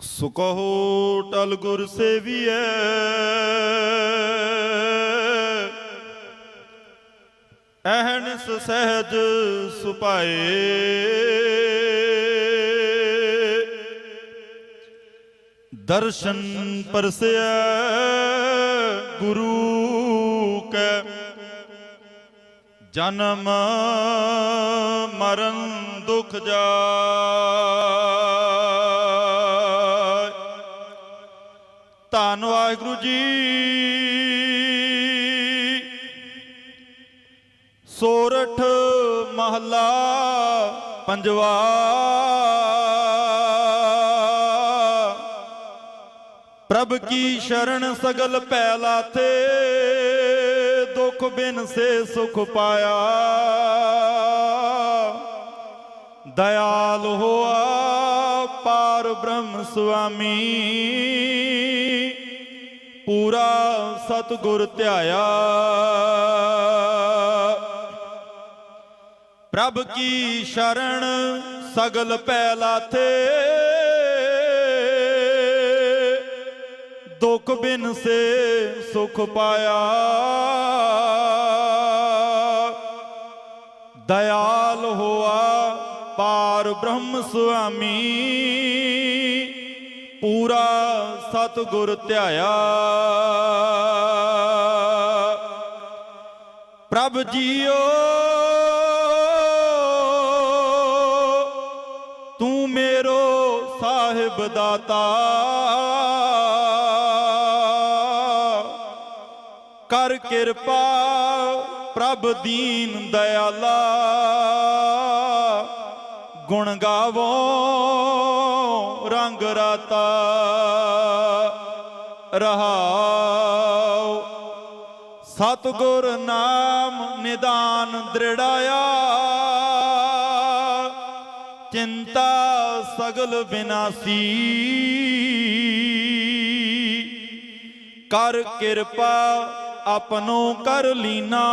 ਸੁਕਹੋ ਟਲ ਗੁਰ ਸੇਵੀਐ। ਅਹਨਿਸ ਸਹਿਜ ਸੁਪਾਏ ਦਰਸ਼ਨ ਪਰਸਿਆ ਗੁਰੂ ਕੈ। ਜਨਮ ਮਰਨ ਦੁਖ ਜਾ ਵਾਹਿਗੁਰੂ ਜੀ। ਸੋਰਠ ਮਹਲਾ ਪੰਜਵਾ। ਪ੍ਰਭ ਕੀ ਸ਼ਰਨ ਸਗਲ ਭੈ ਲਾਥੇ ਦੁਖ ਬਿਨ ਸੇ ਸੁਖ ਪਾਇਆ। ਦਇਆਲ ਹੋਆ ਪਾਰ ਬ੍ਰਹਮ ਸੁਆਮੀ। ਪੂਰਾ ਸਤਗੁਰ ਧਿਆਇਆ। ਪ੍ਰਭ ਕੀ ਸ਼ਰਨ ਸਗਲ ਭੈ ਲਾਥੇ ਦੁਖ ਬਿਨ ਸੇ ਸੁਖ ਪਾਇਆ। ਦਇਆਲ ਹੋਆ ਪਾਰ ਬ੍ਰਹਮ ਸੁਆਮੀ। ਪੂਰਾ ਸਤਗੁਰ ਧਿਆਇਆ। ਪ੍ਰਭ ਜੀਓ, ਤੂੰ ਮੇਰੋ ਸਾਹਿਬ ਦਾਤਾ। ਕਰ ਕਿਰਪਾ ਪ੍ਰਭ ਦੀਨ ਦਇਆਲਾ। ਗੁਣ ਗਾਵੋ। ਰੰਗ ਰਾਤਾ ਰਹਾਉ ਸਤਗੁਰ ਨਾਮ ਨਿਦਾਨ ਦ੍ਰਿੜਾਇਆ। ਚਿੰਤਾ ਸਗਲ ਬਿਨਾਸੀ। ਕਰ ਕਿਰਪਾ ਆਪਣੋ ਕਰ ਲੀਨਾ।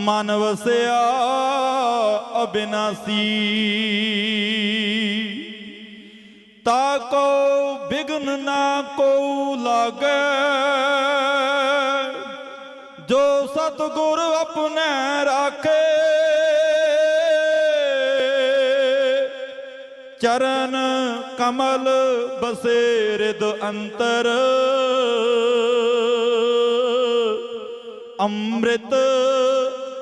ਮਨ ਵਸਿਆ ਅਬਿਨਾਸੀ। ਤਾ ਕੋ ਬਿਗਨ ਨਾ ਕੋ ਲਾਗੇ, ਜੋ ਸਤਗੁਰ ਆਪਣੇ ਰਾਖੇ। ਚਰਨ ਕਮਲ ਬਸੇ ਰਿਦ ਅੰਤਰ, ਅੰਮ੍ਰਿਤ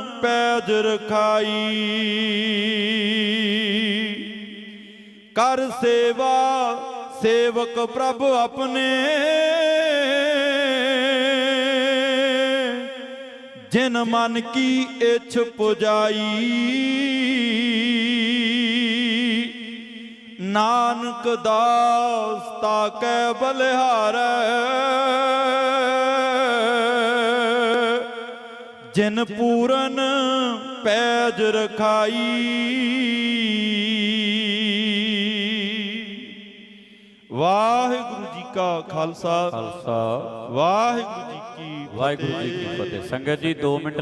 ਪੈਜ ਰਖਾਈ। ਕਰ ਸੇਵਾ, ਸੇਵਕ ਪ੍ਰਭ ਆਪਣੇ। ਜਿਨ ਮਨ ਕੀ ਇਛ ਪੁਜਾਈ। ਨਾਨਕ ਦਾਸ ਤਾਕੈ ਬਲਿਹਾਰੈ। ਜਿਨ ਪੂਰਨ ਪੈਜ ਰਖਾਈ। ਵਾਹਿਗੁਰੂ ਜੀ ਕਾ ਖਾਲਸਾ। ਖਾਲਸਾ। ਵਾਹਿਗੁਰੂ ਜੀ ਕੀ ਵਾਹਿਗੁਰੂ ਜੀ ਕੀ ਫਤਿਹ। ਸੰਗਤ ਜੀ 2 ਮਿੰਟ